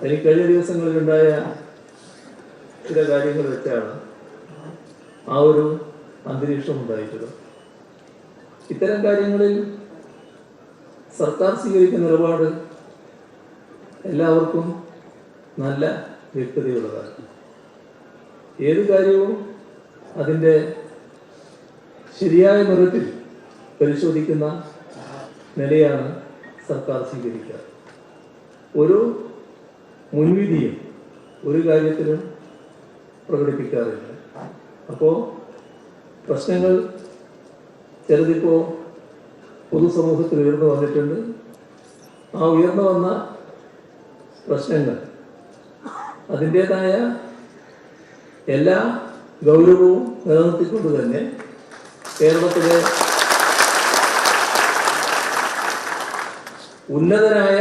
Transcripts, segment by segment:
എനിക്ക് കഴിഞ്ഞ ദിവസങ്ങളിലുണ്ടായ ചില കാര്യങ്ങൾ വെച്ചാണ് ആ ഒരു അന്തരീക്ഷം ഉണ്ടായിട്ടുള്ളത്. ഇത്തരം കാര്യങ്ങളിൽ സർക്കാർ സ്വീകരിക്കുന്ന നിലപാട് എല്ലാവർക്കും നല്ല വ്യക്തതയുള്ളതാണ്. ഏത് കാര്യവും അതിന്റെ ശരിയായ നിറത്തിൽ പരിശോധിക്കുന്ന നിലയാണ് സർക്കാർ സ്വീകരിക്കുക. ഒരു മുൻവിധിയും ഒരു കാര്യത്തിലും പ്രകടിപ്പിക്കാറില്ല. അപ്പോൾ പ്രശ്നങ്ങൾ ചിലതിപ്പോൾ പൊതുസമൂഹത്തിൽ ഉയർന്നു വന്നിട്ടുണ്ട്. ആ ഉയർന്നു വന്ന പ്രശ്നങ്ങൾ അതിന്റേതായ എല്ലാ ഗൗരവവും നിലനിർത്തിക്കൊണ്ട് തന്നെ കേരളത്തിലെ ഉന്നതനായ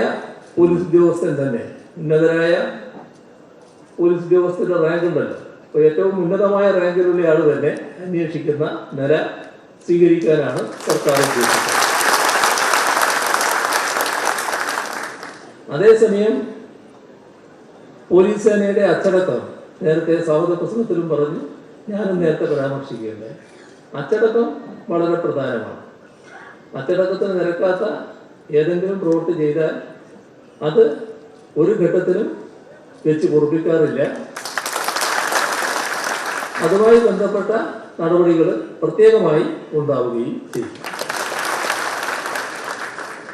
പോലീസ് ഉദ്യോഗസ്ഥൻ തന്നെ ഉന്നതനായ ഒരു ഉദ്യോഗസ്ഥരുടെ റാങ്ക് ഉണ്ടല്ലോ. അപ്പോൾ ഏറ്റവും ഉന്നതമായ റാങ്കിലുള്ള ആൾ തന്നെ അന്വേഷിക്കുന്ന നില സ്വീകരിക്കാനാണ് സർക്കാർ ഉദ്ദേശിച്ചത്. അതേസമയം പോലീസ് സേനയുടെ അച്ചടക്കം നേരത്തെ സൗഹൃദ പ്രസംഗത്തിലും പറഞ്ഞു ഞാനും നേരത്തെ പരാമർശിക്കുകയുണ്ടായി. അച്ചടക്കം വളരെ പ്രധാനമാണ്. അച്ചടക്കത്തിന് നിരക്കാത്ത ഏതെങ്കിലും പ്രവൃത്തി ചെയ്താൽ അത് ഒരു ഘട്ടത്തിലും വെച്ച് കുറിപ്പിക്കാറില്ല അതുമായി ബന്ധപ്പെട്ട നടപടികൾ പ്രത്യേകമായി ഉണ്ടാവുകയും ചെയ്യും.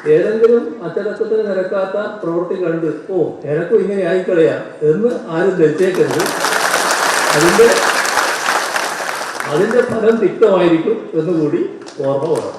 ഏതെങ്കിലും അച്ചടക്കത്തിന് നിരക്കാത്ത പ്രവൃത്തി കണ്ട് ഓ എനക്കും ഇങ്ങനെ ആയിക്കളയാം എന്ന് ആരും ധരിച്ചേക്കരുത് അതിന്റെ അതിന്റെ ഫലം തിക്തമായിരിക്കും എന്നുകൂടി ഓർമ്മ വേണം